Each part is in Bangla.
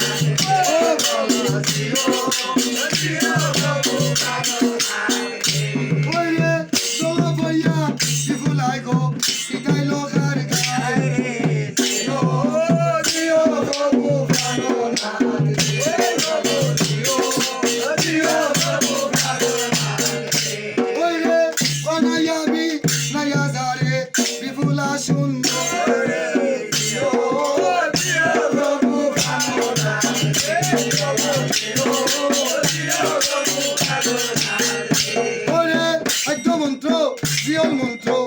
ওই জিয়ল মন্ত্র দিল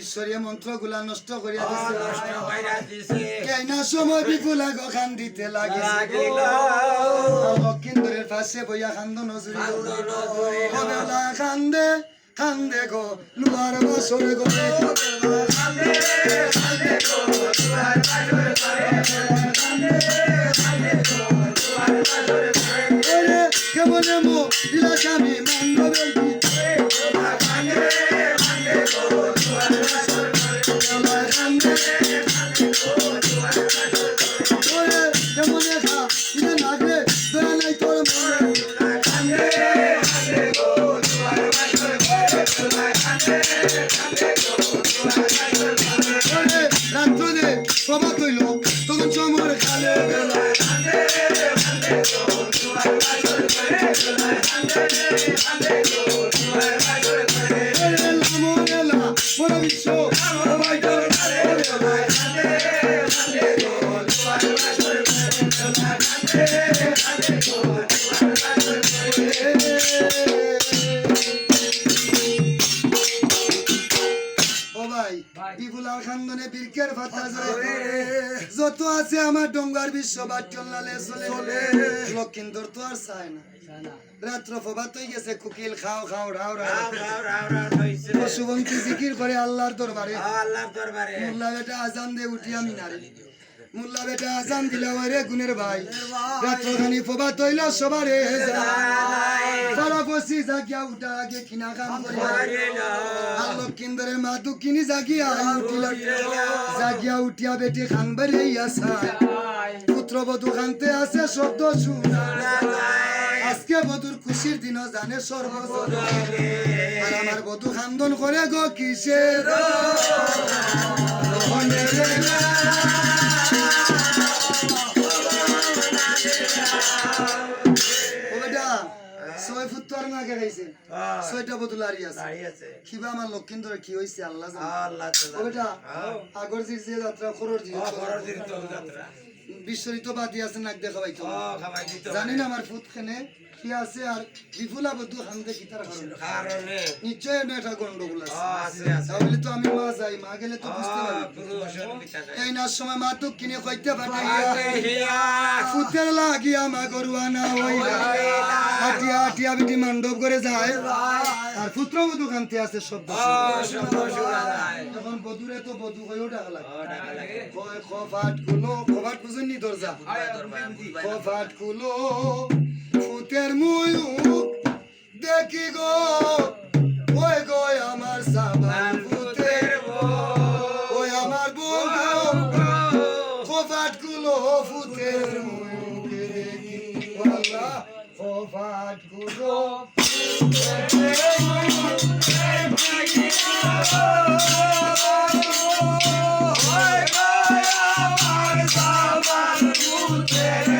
ঈশ্বরীয় মন্ত্রগুলা নষ্ট করিয়া দিছে। কেনা সময় বিপুলা গো খান দিতে লাগিছে। লক্ষিন্দরের পাশে বইয়া খান্দ নজরি নজরে কবেলা খান্দে খান্দে গো লুয়ার বাসরে গো ওরে কেমন মো দিলা স্বামী মান্ডবের যত আছে আমার ডঙ্গার বিশ্ব বাট্যলালে চলে লক্ষিন্দর তো আর চায় না রাত্র গেছে কুকিল খাও খাও রাও রাও পশুবন্তী জিকির করে আল্লাহর দরবারে। আল্লাহর দরবারে। মোল্লা বেটা আজান দে উঠিয়া মিনারে। মোল্লা বেটা আজান দিলা ওরে গুনের ভাই। রাত্র খানি ফবাত হইল সবারে সারা বসি জাগিয়া উঠা আগে কিনা কাম আর লক্ষিন্দরের মা দুঃখিনী জাগিয়া উঠিল জাগিয়া উঠিয়া বেটি খান বাড়ি আসা পুত্র বধু খানতে আছে শব্দ শুনা। আজকে বধুর খুশির দিন জানে সর্বজন। আর আমার বধু খান্দন করে গো কিসের? ছয় ফুট তো আর না খাইছে ছয়টা বোতল আর আছে। কিবা আমার লক্ষিন্দর কি হয়েছে আল্লাহ আল্লাহ আগর যে যাত্রা যে তো যাত্রা। বিশ্বরিত বাদি আছে নাক ও খাবাই জানি না আমার ফুট খেনে কি আছে আর বিপুলা বধু হামদে কিতার কারণ। কারণে। নিশ্চয় এটা গন্ডগোল আছে। আছে তাহলে তো আমি মা যাই মা গেলে তো বুঝতে আ, পারবি এই না সময় মা তো কিনে কইতে পাঠাইয়া হিয়া। ফুতের লাগিয়া মা গরুয়া না হইলা হাটিয়া হাটিয়া বিটি মণ্ডপ করে যায়। আর পুত্র বধু কান্তি আছে শব্দ ও বধুরে তো বধু হয়েও ডাকা লাগে। ও টাকা লাগে। কয় খফাট কুলো খফাট বুঝুননি দরজা দরবার বুঝবাই খফাট কুলো ফুতের মুয়ুক দেখি গো। ওই গো আমার সাবান ফুতের ওই আমার বন্ধু খফাট কুলো ফুতের মুয়ুক দেখি আল্লাহ কুলো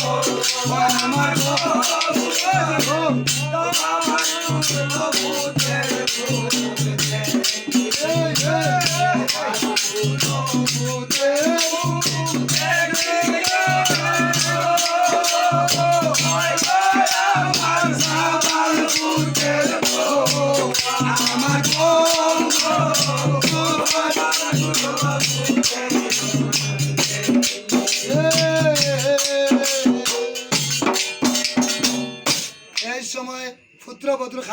ভোর,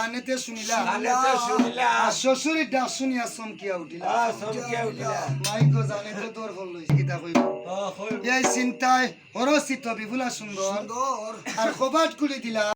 খানেতে শুনিলা খানেতে শুনিলা। আর শ্বশুরের ডাক শুনিয়া চমকিয়া উঠিলা চমকিয়া উঠিলা। মাইক জানে তো তোর হল কিতা কইব। এই চিন্তায় হরচিত বিপুলা সুন্দর আর কবাট খুলি দিলা